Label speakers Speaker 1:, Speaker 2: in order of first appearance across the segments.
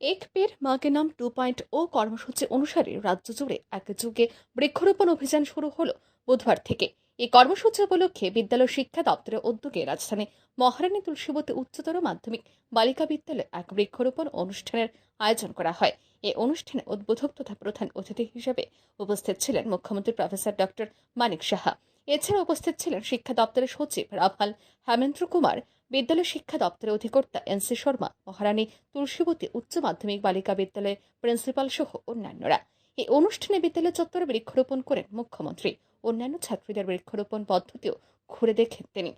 Speaker 1: এক পের মাকে নাম টু পয়েন্ট ও কর্মসূচি অনুসারে রাজ্য জুড়ে একযোগে বৃক্ষরোপণ অভিযান শুরু হলো বুধবার থেকে। এই কর্মসূচি উপলক্ষে বিদ্যালয় শিক্ষা দপ্তরের উদ্যোগে রাজধানী মহারানী তুলসীবতী উচ্চতর মাধ্যমিক বালিকা বিদ্যালয়ে এক বৃক্ষরোপণ অনুষ্ঠানের আয়োজন করা হয়। এই অনুষ্ঠানে উদ্বোধক তথা প্রধান অতিথি হিসেবে উপস্থিত ছিলেন মুখ্যমন্ত্রী প্রফেসর ডক্টর মানিক সাহা। এছাড়া উপস্থিত ছিলেন শিক্ষা দপ্তরের সচিব রাভাল হেমেন্দ্র কুমার বিদ্যালয় শিক্ষা দপ্তরের অধিকর্তা এন সি শর্মা, মহারানী তুলসীবতী উচ্চ মাধ্যমিক বালিকা বিদ্যালয়ের প্রিন্সিপাল সহ অন্যান্যরা। এই অনুষ্ঠানে বিদ্যালয় চত্বরে বৃক্ষরোপণ করেন মুখ্যমন্ত্রী। অন্যান্য ছাত্রীদের বৃক্ষরোপণ পদ্ধতিও ঘুরে দেখেন তিনি।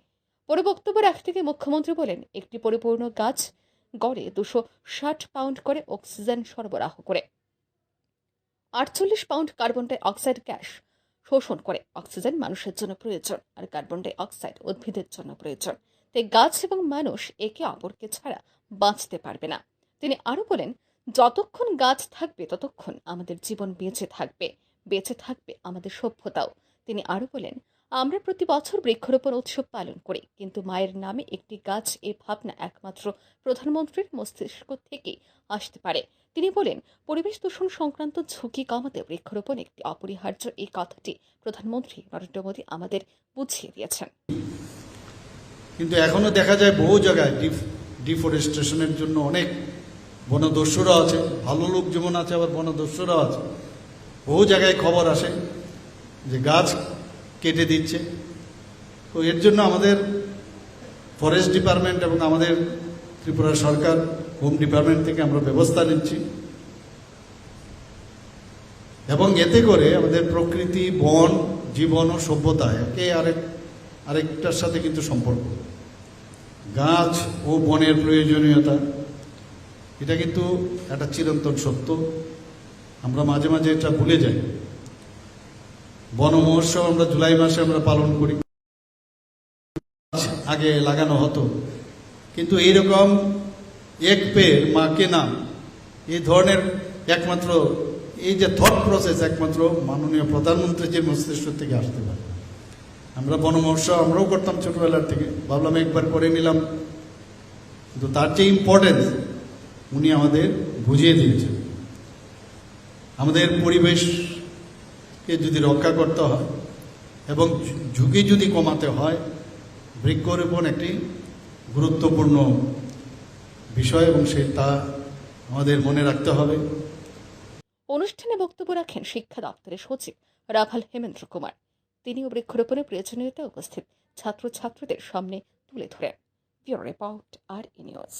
Speaker 1: পরে বক্তব্য রাখতে গিয়ে মুখ্যমন্ত্রী বলেন, একটি পরিপূর্ণ গাছ গড়ে দুশো ষাট পাউন্ড করে অক্সিজেন সরবরাহ করে। আটচল্লিশ pound carbon dioxide gas শোষণ করে। অক্সিজেন মানুষের জন্য প্রয়োজন আর কার্বন ডাই অক্সাইড উদ্ভিদের জন্য প্রয়োজন। তাই গাছ এবং মানুষ একে অপরকে ছাড়া বাঁচতে পারবে না। তিনি আরও বলেন, যতক্ষণ গাছ থাকবে, ততক্ষণ আমাদের জীবন বেঁচে থাকবে বেঁচে থাকবে আমাদের সভ্যতাও। তিনি আরও বলেন, আমরা প্রতি বছর বৃক্ষরোপণ উৎসব পালন করি, কিন্তু মায়ের নামে একটি গাছ এ ভাবনা একমাত্র প্রধানমন্ত্রীর মস্তিষ্ক থেকে আসতে পারে। তিনি বলেন, পরিবেশ দূষণ সংক্রান্ত ঝুঁকি কমাতে বৃক্ষরোপণ একটি অপরিহার্য এই কথাটি প্রধানমন্ত্রী নরেন্দ্র মোদী আমাদের বুঝিয়ে দিয়েছেন।
Speaker 2: কিন্তু এখনও দেখা যায় বহু জায়গায় ডিফরেস্টেশনের জন্য অনেক বনদস্যুরা আছে, ভালো লোক যেমন আছে, আবার বনদস্যুরা আছে। বহু জায়গায় খবর আসে যে গাছ কেটে দিচ্ছে। তো এর জন্য আমাদের ফরেস্ট ডিপার্টমেন্ট এবং আমাদের ত্রিপুরা সরকার হোম ডিপার্টমেন্ট থেকে আমরা ব্যবস্থা নিচ্ছি। এবং এতে করে আমাদের প্রকৃতি, বন, জীবন ও সভ্যতা একে আরেক আরেকটার সাথে কিন্তু সম্পর্ক। গাছ ও বনের প্রয়োজনীয়তা, এটা কিন্তু একটা চিরন্তন সত্য। আমরা মাঝে মাঝে এটা ভুলে যাই। বন মহোৎসব আমরা জুলাই মাসে আমরা পালন করি। আগে লাগানো হতো। কিন্তু এইরকম এক পের মাকে নাম এই ধরনের একমাত্র, এই যে থট প্রসেস একমাত্র মাননীয় প্রধানমন্ত্রীর যে মস্তিষ্ক থেকে আসতে পারে। আমরা বনমহোৎসব আমরাও করতাম ছোটবেলার থেকে। ভাবলাম একবার করে নিলাম। কিন্তু তার যে ইম্পর্টেন্স উনি আমাদের বুঝিয়ে দিয়েছেন। আমাদের পরিবেশকে যদি রক্ষা করতে হয় এবং ঝুঁকি যদি কমাতে হয়, বৃক্ষরোপণ একটি গুরুত্বপূর্ণ বিষয় এবং সে তা আমাদের মনে রাখতে হবে।
Speaker 1: অনুষ্ঠানে বক্তব্য রাখেন শিক্ষা দপ্তরের সচিব রাভাল হেমেন্দ্র কুমার। তিনিও বৃক্ষরোপণের প্রয়োজনীয়তা উপস্থিত। ছাত্রছাত্রীদের সামনে তুলে ধরেন রিপোর্ট আর ই নিউজ।